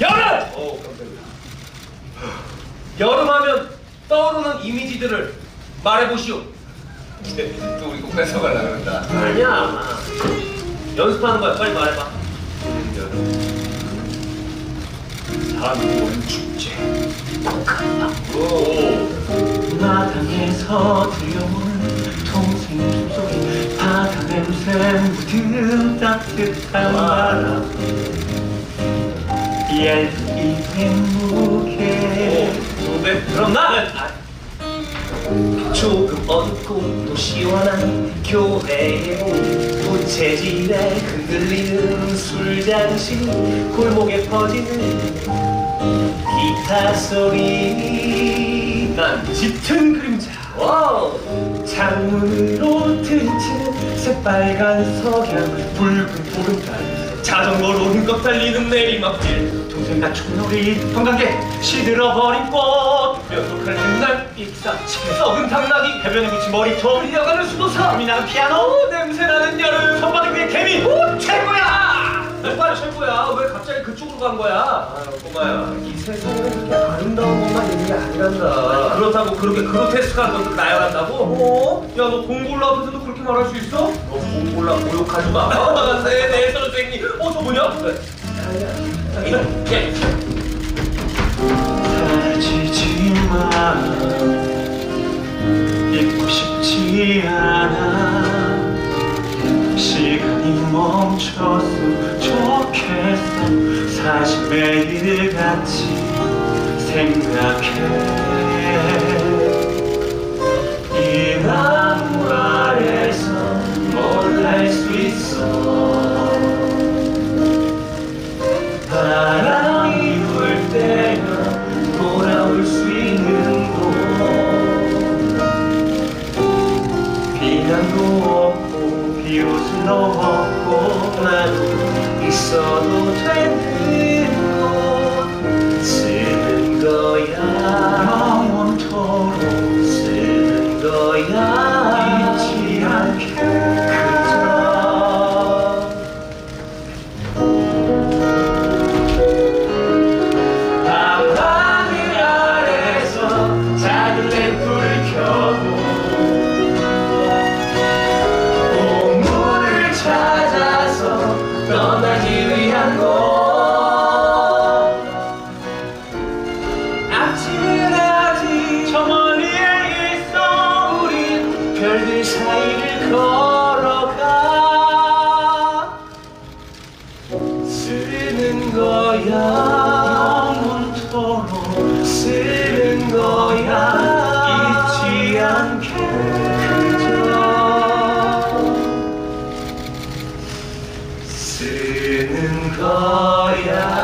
여름 여름 하면 떠오르는 이미지들을 말해보시오. 또 우리 꼭 뺏어가려고 그런다. 아니야. 연습하는 거야. 빨리 말해봐. 한원 축제. 오. 마당에서 들려오는 동생 속에 바다 냄새 묻은 따뜻한 바람. 얇은 뱃무게. 좋은데? 그럼 나는 조금 어둡고 또 시원한 교회의 문 부채질에 흔들리는 술잔치 골목에 퍼지는 기타 소리. 난 짙은 그림자. 와우! 창문으로 들이치는 새빨간 석양 붉은 보름달 자전거로 흠뻑 달리는 내리막길. 동생과 촌놀이 관광객 시들어버린 꽃. 뾰족한 날 익사 썩은 당나귀 해변에 묻힌 머리통 흘려가는 수도사 미나는 피아노. 냄새나는 여름. 손바닥 위에 개미. 오 최고야! 정말 최고야? 왜 갑자기 그쪽으로 간 거야? 아 꼬마야 이 그렇게 아름다운 것만 있는 게 아니란다 그렇다고 그렇게 그로테스크한 것들 나열한다고? 어? 야너 공골라 앞에서도 그렇게 말할 수 있어? 너 공골라 모욕하지 마 아, 네네 선생님 어 저 뭐냐? 네. 아니야 야, 사라지지만 잊고 싶지 않아 시간이 멈췄으면 좋겠어 사실 매일같이 생각해. 이 나무 아래서 뭘할수 있어? 바람이 불 때면 돌아올 수 있는 곳. 비난도 없고 비웃음도 없고 나도 있어도 되는 떠나기 위한 곳. 아침은 아직 저 멀리에 있어. 우린 별들 사이를 걸어가. 쓰는 거야. 영원토록. 쓰는 쓰는